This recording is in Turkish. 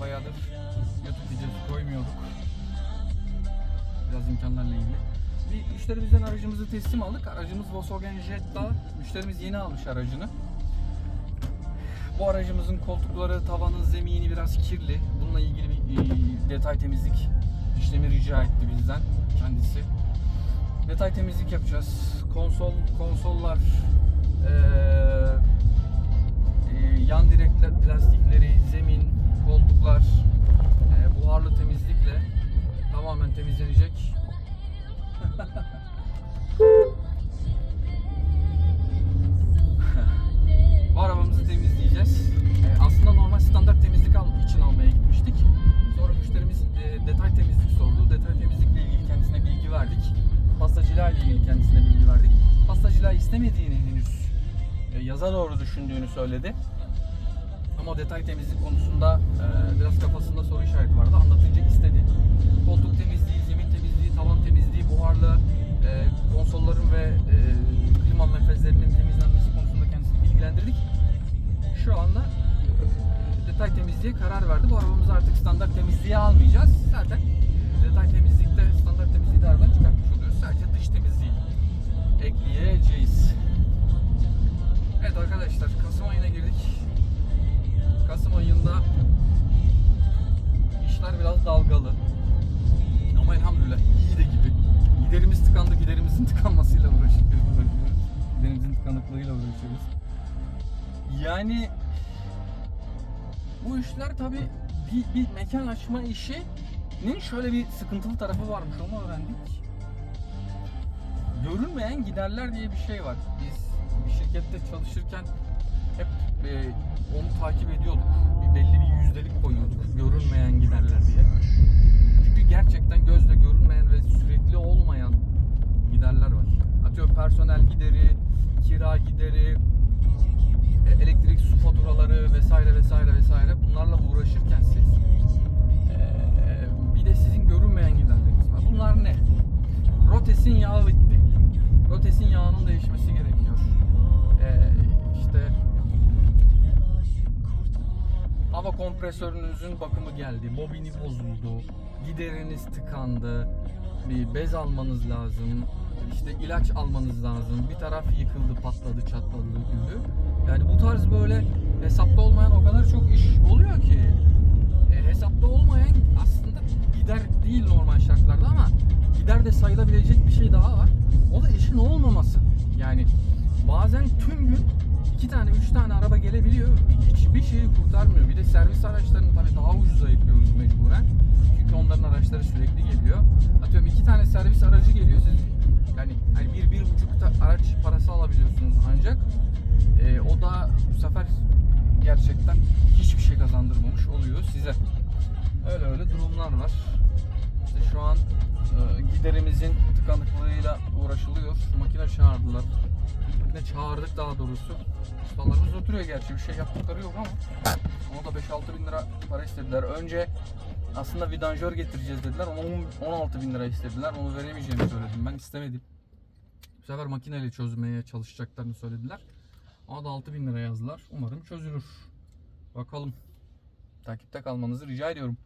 bayağıdır YouTube videosu koymuyorduk. Biraz imkanlarla ilgili. Bir müşterimizden aracımızı teslim aldık. Aracımız Volkswagen Jetta. Müşterimiz yeni almış aracını. Bu aracımızın koltukları, tavanı, zemini biraz kirli. Bununla ilgili bir e, detay temizlik işlemi rica etti bizden kendisi. Detay temizlik yapacağız. Konsol, konsollar, temizlenecek. Bu arabamızı temizleyeceğiz. E, aslında normal standart temizlik al- için almaya gitmiştik. Sonra müşterimiz e, detay temizlik sordu. Detay temizlikle ilgili kendisine bilgi verdik. Pastacılığa ile ilgili kendisine bilgi verdik. Pastacılığa istemediğini henüz e, yaza doğru düşündüğünü söyledi. Ama detay temizlik konusunda e, biraz kafasında soru işareti vardı. Anlatınca istedi. Temizliğe karar verdi. Bu arabamızı artık standart temizliğe almayacağız. Zaten detay temizlikte standart temizliği de aradan çıkartmış oluyoruz. Sadece dış temizliği ekleyeceğiz. Evet arkadaşlar Kasım ayına girdik. Kasım ayında işler biraz dalgalı. Ama elhamdülillah iyi de gibi. Giderimiz tıkandı, giderimizin tıkanmasıyla uğraşıyoruz. Giderimizin tıkanıklığıyla uğraşıyoruz. Yani bu işler tabi bir, bir mekan açma işinin şöyle bir sıkıntılı tarafı varmış onu öğrendik. Görünmeyen giderler diye bir şey var. Biz bir şirkette çalışırken hep e, onu takip ediyorduk. Bir belli bir yüzdelik koyuyorduk görünmeyen giderler diye. Çünkü gerçekten gözle görünmeyen ve sürekli olmayan giderler var. Atıyorum personel gideri, kira gideri, vesaire vesaire bunlarla uğraşırken siz bir de sizin görünmeyen giderleriniz var. Bunlar ne? Rotesin yağı bitti. Rotesin yağının değişmesi gerekiyor. E, işte hava kompresörünüzün bakımı geldi. Bobini bozuldu. Gideriniz tıkandı. Bir bez almanız lazım. İşte ilaç almanız lazım. Bir taraf yıkıldı, patladı, çatladı, döküldü. Yani bu tarz böyle hesapta olmayan o kadar çok iş oluyor ki. E, hesapta olmayan aslında gider değil normal şartlarda ama gider de sayılabilecek bir şey daha var. O da işin olmaması. Yani bazen tüm gün iki tane, üç tane araba gelebiliyor. Hiçbir şeyi kurtarmıyor. Bir de servis araçlarını tabii daha ucuza yıkıyoruz mecburen. Çünkü onların araçları sürekli geliyor. Atıyorum iki tane servis aracı geliyor. Siz yani hani bir, bir buçuk araç parası alabiliyorsunuz ancak e, o da gerçekten hiçbir şey kazandırmamış oluyor size. Öyle öyle durumlar var. İşte şu an e, giderimizin tıkanıklığıyla uğraşılıyor. Makine çağırdılar. Makine çağırdık daha doğrusu. Ustalarımız oturuyor gerçi bir şey yaptıkları yok ama ona da 5-6 bin lira para istediler. Önce aslında vidanjör getireceğiz dediler. Ona 16 bin lira istediler. Onu veremeyeceğimi söyledim. Ben istemedim. Bu sefer makineyle çözmeye çalışacaklarını söylediler. Ona da 6 bin lira yazdılar. Umarım çözülür. Bakalım. Takipte kalmanızı rica ediyorum.